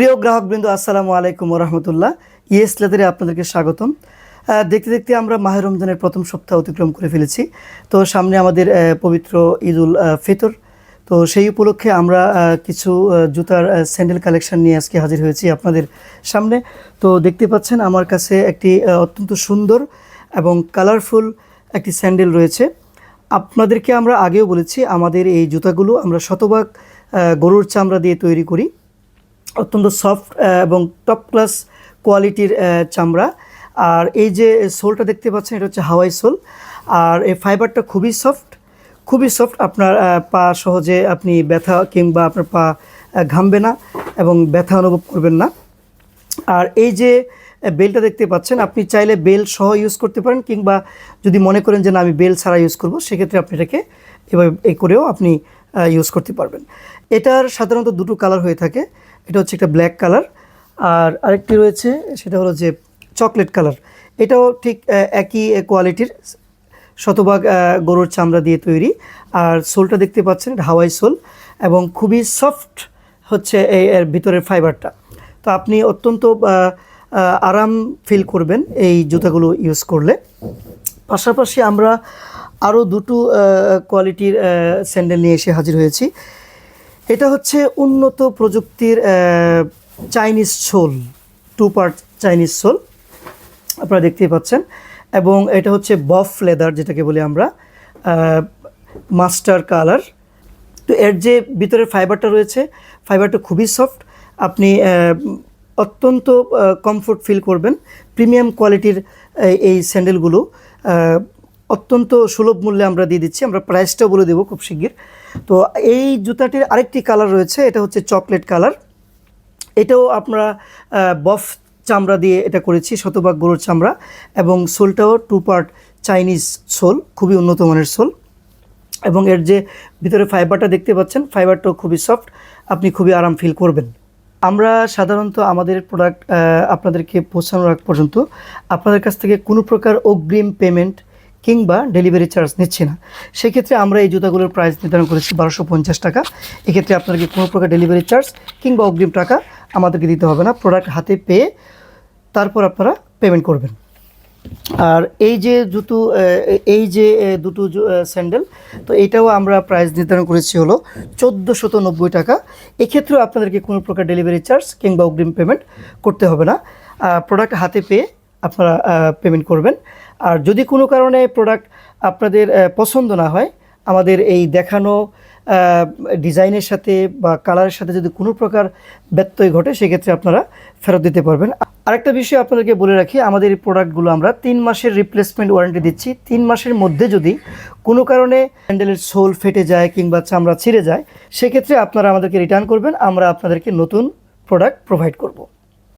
প্রিয় গ্রাহকবৃন্দ, আসসালামু আলাইকুম রহমতুল্লাহ ইয়েস লেদারে আপনাদেরকে স্বাগতম। দেখতে দেখতে আমরা মাহের রমজানের প্রথম সপ্তাহ অতিক্রম করে ফেলেছি। তো সামনে আমাদের পবিত্র ঈদুল ফিতর। তো সেই উপলক্ষে আমরা কিছু জুতার স্যান্ডেল কালেকশন নিয়ে আজকে হাজির হয়েছি আপনাদের সামনে। তো দেখতে পাচ্ছেন আমার কাছে একটি অত্যন্ত সুন্দর এবং কালারফুল একটি স্যান্ডেল রয়েছে। আপনাদেরকে আমরা আগেও বলেছি, আমাদের এই জুতাগুলো আমরা শতভাগ গরুর চামড়া দিয়ে তৈরি করি। অত্যন্ত সফট এবং টপ ক্লাস কোয়ালিটির চামড়া। আর এই যে সোলটা দেখতে পাচ্ছেন, এটা হচ্ছে হাওয়াই সোল। আর এই ফাইবারটা খুবই সফট খুবই সফট আপনার পা সহজে আপনি ব্যথা কিংবা আপনার পা ঘামবে না এবং ব্যথা অনুভব করবেন না। আর এই যে বেলটা দেখতে পাচ্ছেন, আপনি চাইলে বেল সহ ইউজ করতে পারেন কিংবা যদি মনে করেন যে না, আমি বেল ছাড়া ইউজ করব, সেক্ষেত্রে আপনি এটাকে এভাবে, এ করেও আপনি ইউজ করতে পারবেন। এটার সাধারণত দুটো কালার হয়ে থাকে। এটা হচ্ছে একটা ব্ল্যাক কালার আর আরেকটি রয়েছে, সেটা হলো যে চকলেট কালার এটাও ঠিক একই কোয়ালিটির শতভাগ গরুর চামড়া দিয়ে তৈরি। আর সোলটা দেখতে পাচ্ছেন, এটা হাওয়াই সোল এবং খুবই সফট হচ্ছে এই, এর ভিতরের ফাইবারটা তো আপনি অত্যন্ত আরাম ফিল করবেন এই জুতাগুলো ইউজ করলে। পাশাপাশি আমরা আরও দুটো কোয়ালিটির স্যান্ডেল নিয়ে এসে হাজির হয়েছি। এটা হচ্ছে উন্নত প্রযুক্তির Chinese sole two part Chinese sole, আপনারা দেখতেই পাচ্ছেন। এবং এটা হচ্ছে বফ লেদার, যেটাকে বলি আমরা মাস্টার কালার। তো এর যে ভিতরের ফাইবারটা রয়েছে, ফাইবারটা খুবই সফট। আপনি অত্যন্ত কমফোর্ট ফিল করবেন। প্রিমিয়াম কোয়ালিটির এই- স্যান্ডেলগুলো অত্যন্ত সুলভ মূল্যে আমরা দিয়ে দিচ্ছি, আমরা প্রাইসটাও বলে দেবো খুব শিগগির। তো এই জুতাটির আরেকটি কালার রয়েছে, এটা হচ্ছে চকলেট কালার এটাও আমরা বফ চামড়া দিয়ে এটা করেছি, শতভাগ গরুর চামড়া এবং সোলটাও টু পার্ট চাইনিজ সোল, খুবই উন্নত মানের সোল। এবং এর যে ভিতরে ফাইবারটা দেখতে পাচ্ছেন ফাইবারটাও খুবই সফট আপনি খুবই আরাম ফিল করবেন। আমরা সাধারণত আমাদের প্রোডাক্ট আপনাদেরকে পৌঁছানোর আগ পর্যন্ত আপনাদের কাছ থেকে কোনো প্রকার অগ্রিম পেমেন্ট কিংবা ডেলিভারি চার্জ নিচ্ছি না। সেক্ষেত্রে আমরা এই জুতাগুলোর প্রাইস নির্ধারণ করেছি বারোশো পঞ্চাশ টাকা। এক্ষেত্রে আপনাকে কোনো প্রকার ডেলিভারি চার্জ কিংবা অগ্রিম টাকা আমাদেরকে দিতে হবে না। প্রোডাক্ট হাতে পেয়ে তারপর আপনারা পেমেন্ট করবেন। আর এই যে জুতো এই যে দুটো স্যান্ডেল তো এটাও আমরা প্রাইস নির্ধারণ করেছি হলো চোদ্দোশত নব্বই টাকা। এক্ষেত্রেও আপনাদেরকে কোনো প্রকার ডেলিভারি চার্জ কিংবা অগ্রিম পেমেন্ট করতে হবে না। প্রোডাক্ট হাতে পেয়ে আপনারা পেমেন্ট করবেন। আর যদি কোনো কারণে প্রোডাক্ট আপনাদের পছন্দ না হয়, আমাদের এই দেখানো ডিজাইনের সাথে বা কালারের সাথে যদি কোনো প্রকার ব্যত্যয় ঘটে, সেক্ষেত্রে আপনারা ফেরত দিতে পারবেন। আরেকটা বিষয় আপনাদেরকে বলে রাখি, আমাদের এই প্রোডাক্টগুলো আমরা তিন মাসের রিপ্লেসমেন্ট ওয়ারেন্টি দিচ্ছি। তিন মাসের মধ্যে যদি কোনো কারণে হ্যান্ডেলের সোল ফেটে যায় কিংবা চামড়া ছিঁড়ে যায়, সেক্ষেত্রে আপনারা আমাদেরকে রিটার্ন করবেন। আমরা আপনাদেরকে নতুন প্রোডাক্ট প্রোভাইড করব।